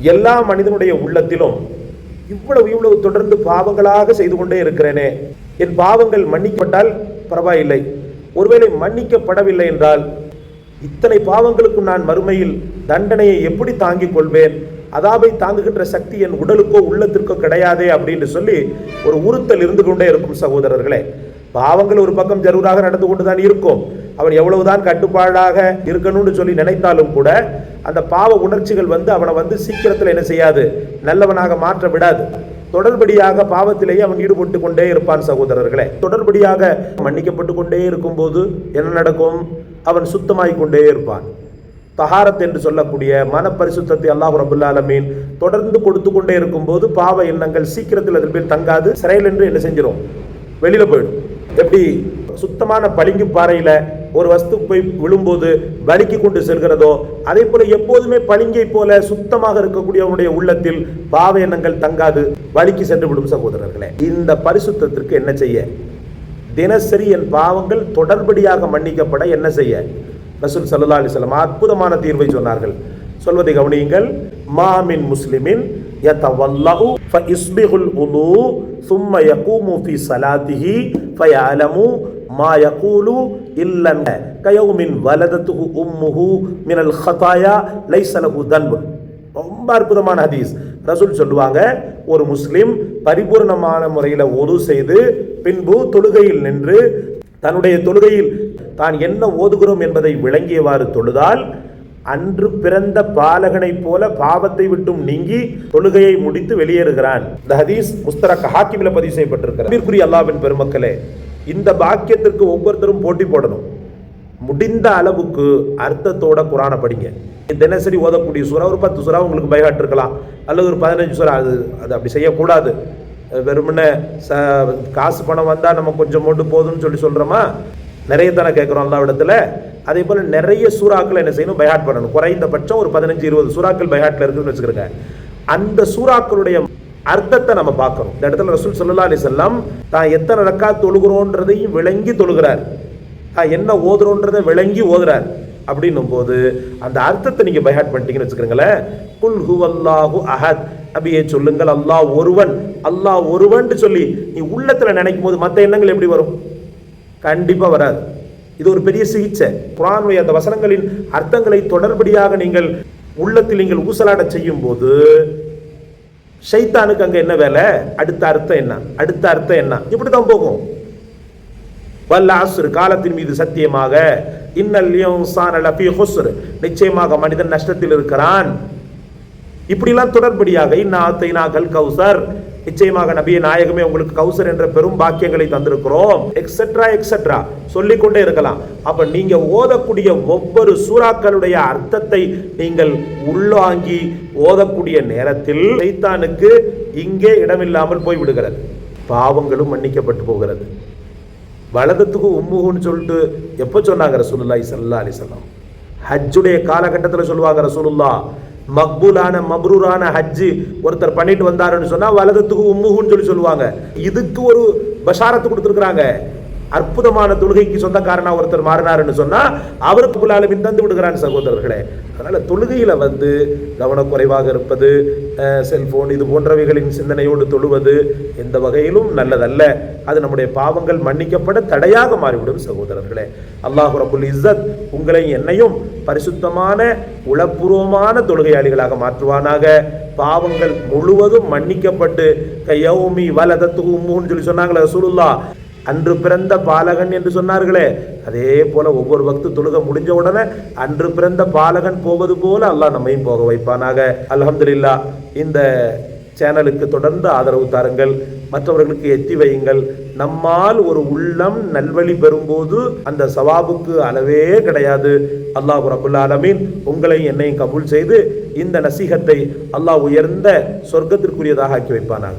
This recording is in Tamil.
எல்லா மனிதனுடைய உள்ளத்திலும் இவ்வளவு இவ்வளவு தொடர்ந்து பாவங்களாக செய்து கொண்டே இருக்கிறேனே. என் பாவங்கள் மன்னிக்கப்பட்டால் பரவாயில்லை. ஒருவேளை மன்னிக்கப்படவில்லை என்றால் இத்தனை பாவங்களுக்கும் நான் மறுமையில் தண்டனையை எப்படி தாங்கிக் கொள்வேன்? அதாவை தாங்குகின்ற சக்தி என் உடலுக்கோ உள்ளத்திற்கோ கிடையாதே அப்படின்னு சொல்லி ஒரு உறுத்தல் இருந்து கொண்டே இருக்கும் சகோதரர்களே. பாவங்கள் ஒரு பக்கம் ஜரூராக நடந்து கொண்டுதான் இருக்கும். அவன் எவ்வளவுதான் கட்டுப்பாடாக இருக்கணும்னு சொல்லி நினைத்தாலும் கூட அந்த பாவ உணர்ச்சிகள் வந்து அவனை வந்து சீக்கிரத்தில் என்ன செய்யாது? நல்லவனாக மாற்ற விடாது. தொடர்படியாக பாவத்திலேயே அவன் ஈடுபட்டு கொண்டே இருப்பான் சகோதரர்களே. தொடர்படியாக மன்னிக்கப்பட்டு கொண்டே இருக்கும்போது என்ன நடக்கும்? அவன் சுத்தமாய் கொண்டே இருப்பான். தஹாரத் என்று சொல்லக்கூடிய மன பரிசுத்தத்தை அல்லாஹ் ரபுல்லாலமீன் தொடர்ந்து கொடுத்து கொண்டே இருக்கும்போது பாவ எண்ணங்கள் சீக்கிரத்தில் அதில் பேர் தங்காது. சிறையில் என்று என்ன செஞ்சிடும் வெளியில் போயிடும். எப்படி? சுத்தமான பளிங்கு பாறையில் ஒரு வஸ்து போய் விழும்போது வலிக்கு கொண்டு செல்கிறதோ அதே போல எப்போதுமே பளிங்கை போல சுத்தமாக இருக்கக்கூடியவனுடைய உள்ளத்தில் பாவ எண்ணங்கள் தங்காது வலிக்கு சென்று விடும் சகோதரர்களே இந்த பரிசுத்தத்திற்கு என்ன செய்ய தினசரி என் பாவங்கள் தொடர்படியாக மன்னிக்கப்பட என்ன செய்ய ரசூல் சல்லா அலிஸ்லாம் அற்புதமான தீர்வை சொன்னார்கள் சொல்வதை கவனியுங்கள் மாமின் முஸ்லிமின் யதவல்லஹு ஃபஇஸ்பிகுல் உது ثم يقوم في صلاته فيعلم மா யகூலு இல்லம் கயவுமின் வலதத்துகு உம்முஹு மினல் ஹதாயா லைசலகு தன்பு ரொம்ப அற்புதமான ஹதீஸ். ரசூல் சொல்லுவாங்க ஒரு முஸ்லீம் பரிபூர்ணமான முறையில் ஒது செய்து பின்பு தொழுகையில் நின்று தன்னுடைய தொழுகையில் தான் என்ன ஓதுகிறோம் என்பதை விளங்கியவாறு தொழுதால் அன்று பிறந்த பாலகனைப் போல பாவத்தை விட்டும் நீங்கி தொழுகையை முடித்து வெளியேறுகிறான். இந்த ஹதீஸ் முஸ்தரக் ஹாக்கிமில் பதிவு செய்யப்பட்டிருக்கிறார் அல்லாவின் பெருமக்களே இந்த பாக்கியத்திற்கு ஒவ்வொருத்தரும் போட்டி போடணும். முடிந்த அளவுக்கு அர்த்தத்தோட குரானை படிங்க. தினசரி ஓதக்கூடிய சுறா ஒரு பத்து சுறா உங்களுக்கு பைகாட் இருக்கலாம் அல்லது ஒரு பதினஞ்சு சுறா அது அது அப்படி செய்யக்கூடாது. வெறுமனே ச காசு பணம் வந்தால் நம்ம கொஞ்சம் மட்டும் போதும்னு சொல்லி சொல்கிறோமா நிறைய தானே கேட்குறோம் அந்த இடத்துல. அதே போல் நிறைய சூறாக்கள் என்ன செய்யணும்? பைஹாட் பண்ணணும். குறைந்தபட்சம் ஒரு பதினஞ்சு இருபது சூறாக்கள் பைஹாட்டில் இருக்குதுன்னு வச்சுக்கிறேங்க அந்த சூறாக்களுடைய அர்த்தத்தை நம்ம பார்க்கணும். இந்த இடத்துல ரசூல் சல்லா அலி செல்லம் தான் எத்தனை ரக்கா தொழுகிறோன்றதையும் விளங்கி தொழுகிறார். தான் என்ன ஓதுறோன்றதை விளங்கி ஓதுறார். அப்படின்னும் போது அந்த அர்த்தத்தை நீங்கள் பைஹாட் பண்ணிட்டீங்கன்னு வச்சுக்கிறீங்களேன் குல் ஹு அல்லாஹு அஹத். அப்படியே சொல்லுங்கள் அல்லாஹ் ஒருவன் அல்லாஹ் ஒருவன் சொல்லி நீ உள்ளத்தில் நினைக்கும் போது மற்ற எண்ணங்கள் எப்படி வரும்? கண்டிப்பாக வராது. இது ஒரு பெரிய சிகிச்சை. குரானுடைய அந்த வசனங்களின் அர்த்தங்களை தொடர்படியாக நீங்கள் உள்ளத்தில் நீங்கள் ஊசலாட செய்யும் போது ஷைத்தானுக்கு அங்கே என்ன வேலை? அடுத்த அர்த்தம் என்ன? அடுத்த அர்த்தம் என்ன? இப்படி தான் போகும் வல்லாசுர் காலத்தின் மீது சத்தியமாக. இன்னல்லியும் நிச்சயமாக மனிதன் நஷ்டத்தில் இருக்கிறான். இப்படிலாம் தொடர்படியாக இன்னா நாகல் கௌசர். நிச்சயமாக நபிய நாயகமே உங்களுக்கு கௌசர் என்ற பெரும் பாக்கியங்களை தந்திருக்கிறோம். எக்ஸெட்ரா எக்ஸெட்ரா சொல்லிக்கொண்டே இருக்கலாம். அப்ப நீங்க ஓதக்கூடிய ஒவ்வொரு சூறாக்களுடைய அர்த்தத்தை நீங்கள் உள்ளாங்கி ஓதக்கூடிய நேரத்தில் சைத்தானுக்கு இங்கே இடமில்லாமல் போய் விடுகிறது. பாவங்களும் மன்னிக்கப்பட்டு போகிறது. வலதத்துக்கு உம்முகுன்னு சொல்லிட்டு எப்போ சொன்னாங்க ரசூலுல்லாய் சல்லா அலிசல்லாம் ஹஜ்ஜுடைய காலகட்டத்தில் சொல்லுவாங்க ரசூலுல்லா மக்பூலான மப்ரூரான ஹஜ்ஜு ஒருத்தர் பண்ணிட்டு வந்தாருன்னு சொன்னா வலதத்துக்கு உம்முகுன்னு சொல்லி சொல்லுவாங்க. இதுக்கு ஒரு பஷாரத்து கொடுத்துருக்குறாங்க. அற்புதமான தொழுகைக்கு சொந்தக்காரனா ஒருத்தர் மாறினாருன்னு சொன்னா அவருக்கு புலாலுமின் தந்து விடுகிறான் சகோதரர்களே. அதனால தொழுகையில வந்து கவனக்குறைவாக இருப்பது செல்போன் இது போன்றவைகளின் சிந்தனையோடு தொழுவது எந்த வகையிலும் நல்லதல்ல. அது நம்முடைய பாவங்கள் மன்னிக்கப்பட தடையாக மாறிவிடும் சகோதரர்களே. அல்லாஹு ரபுல் இஸ்ஸத் உங்களை என்னையும் பரிசுத்தமான உளப்பூர்வமான தொழுகையாளிகளாக மாற்றுவானாக. பாவங்கள் முழுவதும் மன்னிக்கப்பட்டு கையௌமி வலதத்து உம்முன்னு சொல்லி சொன்னாங்களே சுருல்லா அன்று பிறந்த பாலகன் என்று சொன்னார்களே. அதே போல ஒவ்வொரு பக்து தொழுக முடிஞ்ச உடனே அன்று பிறந்த பாலகன் போவது போல அல்லாஹ் நம்மையும் போக வைப்பானாக. அலமதுல்லா இந்த சேனலுக்கு தொடர்ந்து ஆதரவு தாருங்கள். மற்றவர்களுக்கு எத்தி வையுங்கள். நம்மால் ஒரு உள்ளம் நல்வழி பெறும்போது அந்த சவாபுக்கு அளவே கிடையாது. அல்லாஹ் ரபுல் ஆலமீன் உங்களை என்னையும் கபூல் செய்து இந்த நசீகத்தை அல்லாஹ் உயர்ந்த சொர்க்கத்திற்குரியதாக ஆக்கி வைப்பானாக.